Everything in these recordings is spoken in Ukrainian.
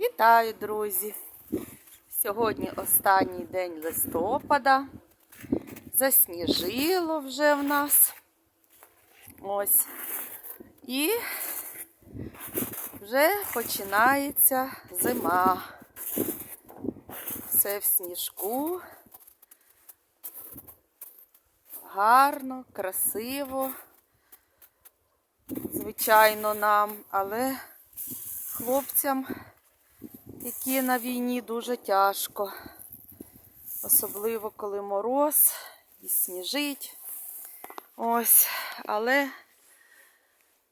Вітаю, друзі! Сьогодні останній день листопада. Засніжило вже в нас. Ось. І вже починається зима. Все в сніжку. Гарно, красиво. Звичайно, нам, але хлопцям, які на війні, дуже тяжко. Особливо, коли мороз і сніжить. Ось, але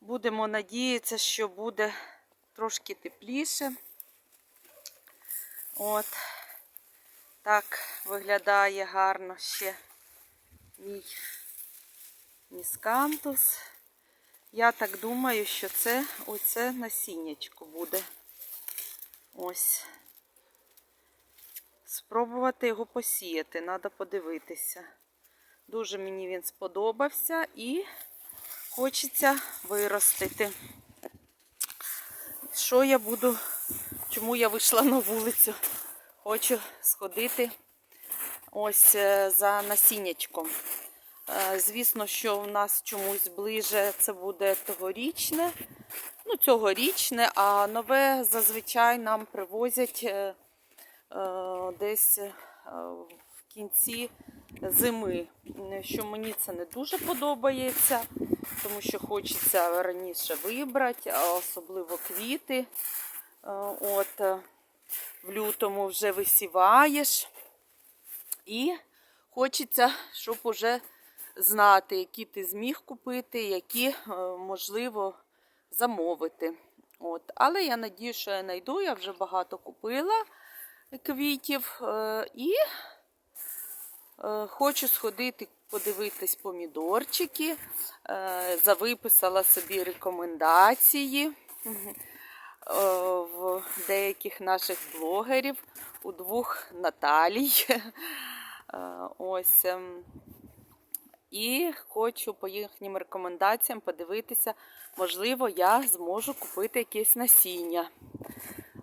будемо надіятися, що буде трошки тепліше. От, так виглядає гарно ще мій міскантус. Я так думаю, що це оце насіннячко буде. Ось. Спробувати його посіяти, треба подивитися. Дуже мені він сподобався і хочеться виростити. Що я буду, чому я вийшла на вулицю? Хочу сходити ось е, за насіннячком. Е, Звісно, що в нас чомусь ближе це буде тогорічне, ну, цьогорічне, а нове зазвичай нам привозять е, е, десь в кінці зими. Що мені це не дуже подобається, тому що хочеться раніше вибрати, особливо квіти. От, в лютому вже висіваєш. І хочеться, щоб уже знати, які ти зміг купити, які е, можливо замовити. От. Але я надію, що я знайду, я вже багато купила квітів е, і е, хочу сходити, подивитись помідорчики. Завиписала собі рекомендації в деяких наших блогерів, у двох Наталій. Ось. І хочу по їхнім рекомендаціям подивитися, можливо, я зможу купити якесь насіння.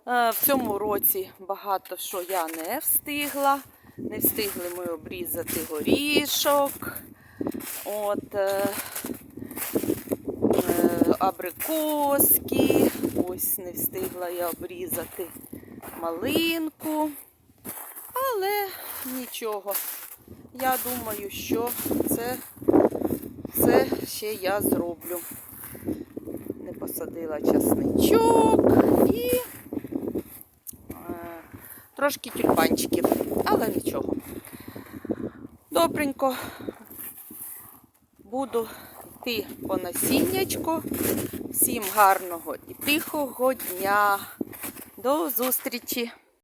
Е, В цьому році багато що я не встигла. Не встигли ми обрізати горішок. От, е, е, абрикоски. Ось не встигла я обрізати малинку. Але нічого. Я думаю, що це все ще я зроблю. Не посадила часничок і е, трошки тюльпанчиків, але нічого. Добренько буду йти по насіннячку. Всім гарного і тихого дня. До зустрічі!